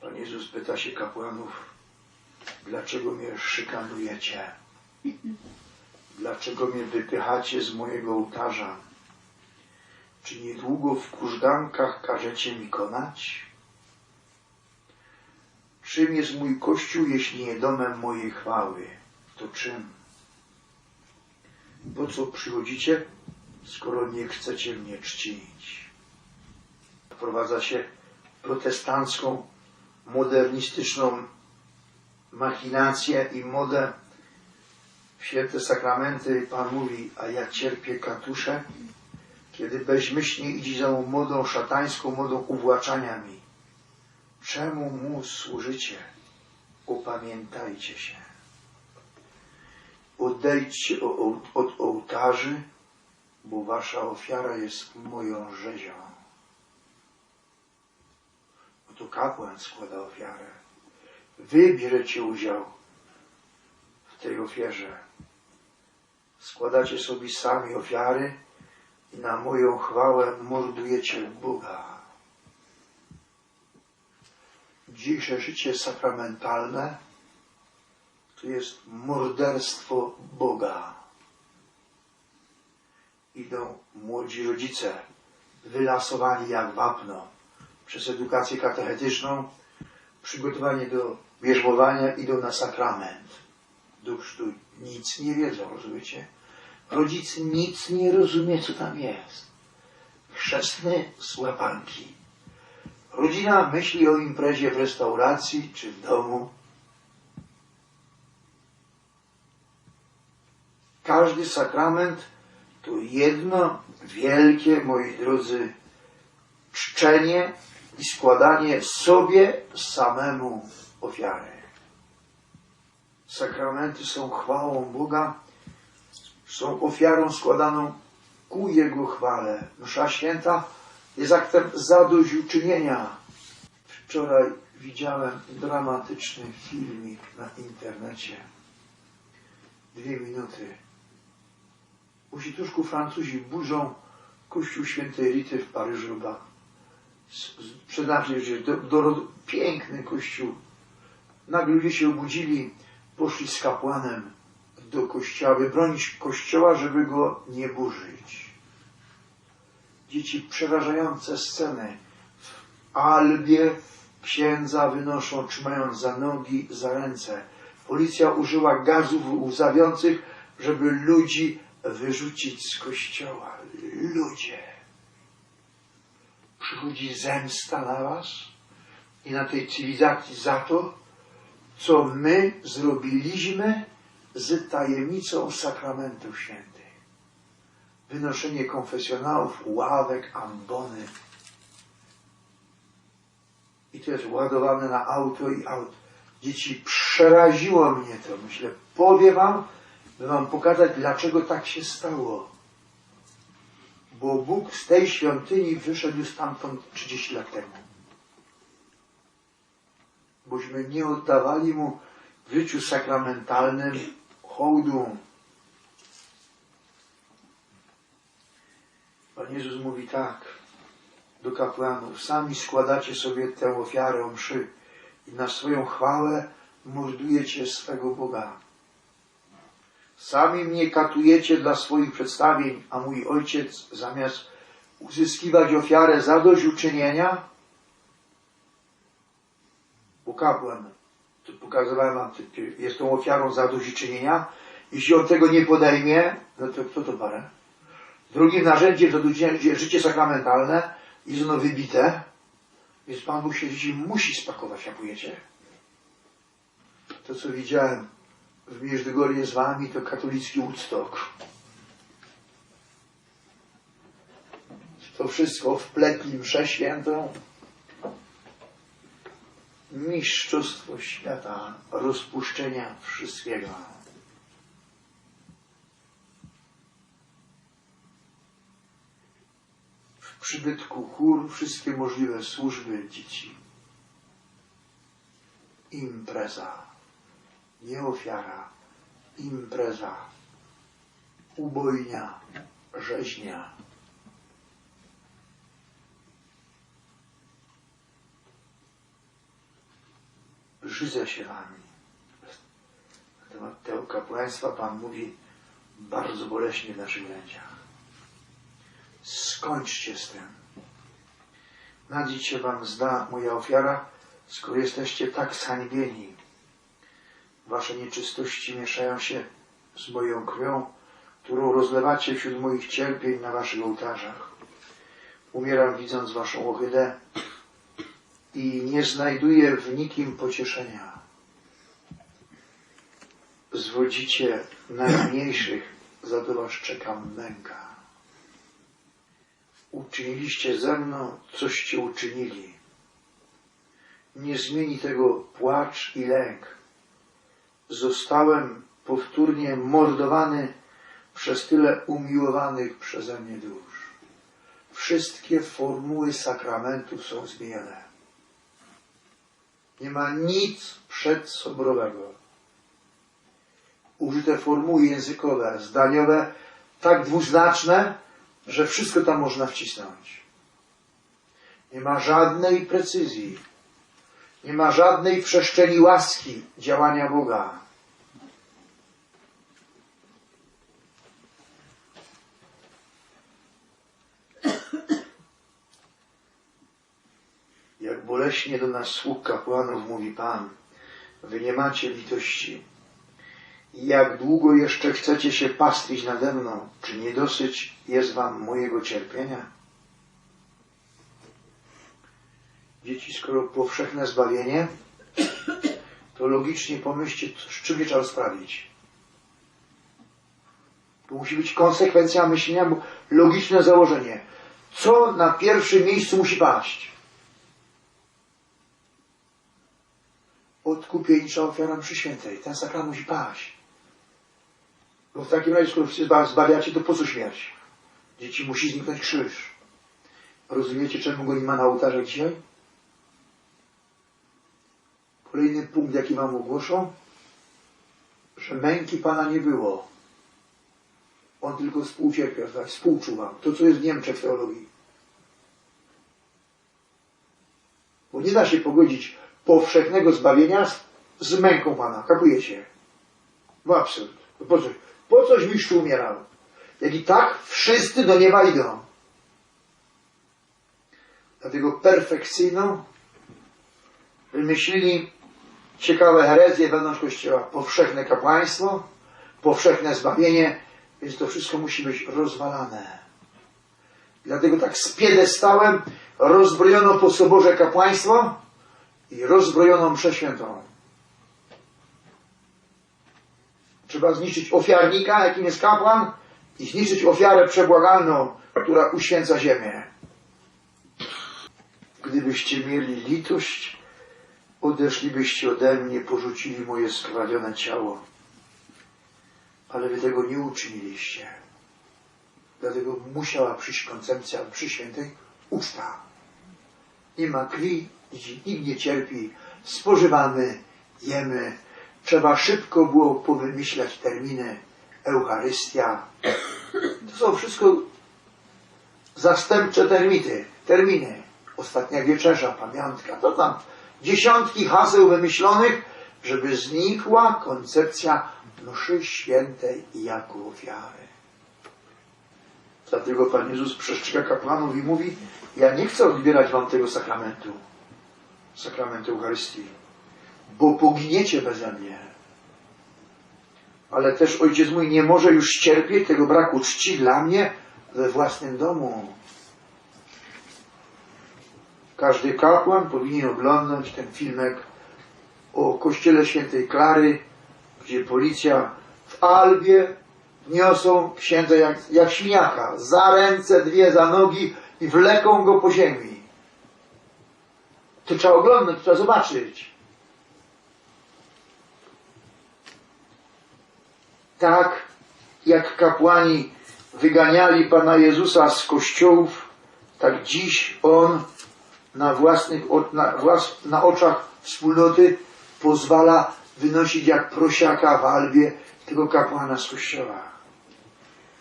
Pan Jezus pyta się kapłanów, dlaczego mnie szykanujecie? Dlaczego mnie wypychacie z mojego ołtarza? Czy niedługo w kużgankach każecie mi konać? Czym jest mój Kościół, jeśli nie domem mojej chwały? To czym? Po co przychodzicie, skoro nie chcecie mnie czcić? Wprowadza się protestancką, modernistyczną machinację i modę w święte sakramenty. Pan mówi, a ja cierpię katusze, kiedy bezmyślnie idzie za tą modą szatańską, modą uwłaczania mi. Czemu mu służycie? Upamiętajcie się. Odejdźcie od ołtarzy, bo wasza ofiara jest moją rzezią. Oto kapłan składa ofiarę. Wy bierzecie udział w tej ofierze. Składacie sobie sami ofiary i na moją chwałę mordujecie Boga. Dzisiejsze życie sakramentalne to jest morderstwo Boga. Idą młodzi rodzice, wylasowani jak wapno, przez edukację katechetyczną, przygotowanie do bierzmowania, idą na sakrament. Do chrztu nic nie wiedzą, rozumiecie? Rodzic nic nie rozumie, co tam jest. Chrzestny z łapanki. Rodzina myśli o imprezie w restauracji czy w domu. Każdy sakrament to jedno wielkie, moi drodzy, czczenie i składanie sobie samemu ofiary. Sakramenty są chwałą Boga, są ofiarą składaną ku Jego chwale. Msza święta jest aktem zadośćuczynienia. Wczoraj widziałem dramatyczny filmik na internecie. Dwie minuty. Usituszku Francuzi burzą kościół świętej Rity w Paryżu. Przeznaczyli się do, do, piękny kościół. Nagle ludzie się obudzili, poszli z kapłanem do kościoła, by bronić kościoła, żeby go nie burzyć. Dzieci przerażające sceny. W albie księdza wynoszą, trzymając za nogi, za ręce. Policja użyła gazów łzawiących, żeby ludzi wyrzucić z kościoła. Ludzie. Przychodzi zemsta na was i na tej cywilizacji za to, co my zrobiliśmy z tajemnicą sakramentów świętych. Wynoszenie konfesjonałów, ławek, ambony. I to jest ładowane na auto i auto. Dzieci, przeraziło mnie to. Myślę, powiem wam, by wam pokazać, dlaczego tak się stało. Bóg z tej świątyni wyszedł stamtąd 30 lat temu. Bośmy nie oddawali Mu w życiu sakramentalnym hołdu. Pan Jezus mówi tak do kapłanów, sami składacie sobie tę ofiarę mszy i na swoją chwałę mordujecie swego Boga. Sami mnie katujecie dla swoich przedstawień, a mój ojciec zamiast uzyskiwać ofiarę zadośćuczynienia, bo kapłan, to pokazywałem wam, jest tą ofiarą zadośćuczynienia, jeśli on tego nie podejmie, no to kto to parę? Drugim narzędziem jest życie sakramentalne jest ono wybite, więc Pan Bóg się musi spakować, kapujecie. To, co widziałem w Mierzygorje z wami, to katolicki Woodstock. To wszystko wpletli mszę świętą. Mistrzostwo świata rozpuszczenia wszystkiego. W przybytku chór wszystkie możliwe służby dzieci. Impreza nie ofiara, impreza, ubojnia, rzeźnia. brzydzę się wami. Na temat tego kapłaństwa Pan mówi bardzo boleśnie w naszych ręciach. Skończcie z tym. Na dziś się wam zda moja ofiara, skoro jesteście tak zhańbieni. Wasze nieczystości mieszają się z moją krwią, którą rozlewacie wśród moich cierpień na waszych ołtarzach. Umieram widząc waszą ohydę i nie znajduję w nikim pocieszenia. Zwodzicie najmniejszych, za to was czekam męka. Uczyniliście ze mną, coście uczynili. Nie zmieni tego płacz i lęk. Zostałem powtórnie mordowany przez tyle umiłowanych przeze mnie dusz. Wszystkie formuły sakramentu są zmienione. Nie ma nic przedsoborowego. Użyte formuły językowe, zdaniowe, tak dwuznaczne, że wszystko tam można wcisnąć. Nie ma żadnej precyzji. Nie ma żadnej przestrzeni łaski działania Boga. Boleśnie do nas sług kapłanów mówi Pan, wy nie macie litości. Jak długo jeszcze chcecie się pastwić nade mną? Czy nie dosyć jest wam mojego cierpienia? Dzieci, skoro powszechne zbawienie, to logicznie pomyślcie, z czym je trzeba sprawić. Tu musi być konsekwencja myślenia, bo logiczne założenie. Co na pierwszym miejscu musi paść? Odkupienicza ofiara mszy świętej. Ten sakrament musi paść. Bo w takim razie, skoro wszyscy zba- zbawiacie, to po co śmierć? Dzieci musi zniknąć krzyż. Rozumiecie, czemu go nie ma na ołtarzach dzisiaj? Kolejny punkt, jaki wam ogłoszą, że męki Pana nie było. On tylko współcierpiał, tak. To, co jest w Niemczech w teologii. Bo nie da się pogodzić powszechnego zbawienia z, z męką Pana. Kapujecie? No absurd. No Po co, po coś mistrzu umierał? Jak i tak wszyscy do nieba idą. Dlatego perfekcyjną wymyślili ciekawe herezje wewnątrz Kościoła. Powszechne kapłaństwo, powszechne zbawienie, więc to wszystko musi być rozwalane. Dlatego tak z piedestałem rozbrojono po soborze kapłaństwo i rozbrojono mszę świętą. Trzeba zniszczyć ofiarnika, jakim jest kapłan, i zniszczyć ofiarę przebłagalną, która uświęca ziemię. Gdybyście mieli litość, odeszlibyście ode mnie, porzucili moje skrawione ciało. Ale wy tego nie uczyniliście. Dlatego musiała przyjść koncepcja przy świętej uczta. Nie ma krwi, nikt nie cierpi, spożywamy, jemy. Trzeba szybko było powymyślać terminy. Eucharystia. To są wszystko zastępcze termity, terminy. Ostatnia wieczerza, pamiątka. To tam dziesiątki haseł wymyślonych, żeby znikła koncepcja mszy świętej jako ofiary. Dlatego Pan Jezus przestrzega kapłanów i mówi, ja nie chcę odbierać wam tego sakramentu, sakramentu Eucharystii, bo poginiecie beze mnie. Ale też Ojciec mój nie może już cierpieć tego braku czci dla mnie we własnym domu. Każdy kapłan powinien oglądać ten filmek o kościele świętej Klary, gdzie policja w Albie niosą księdza jak, jak świniaka, za ręce, dwie za nogi i wleką go po ziemi. To trzeba oglądać, trzeba zobaczyć. Tak jak kapłani wyganiali Pana Jezusa z kościołów, tak dziś On na własnych, na, na oczach wspólnoty pozwala wynosić jak prosiaka w albie tego kapłana z kościoła.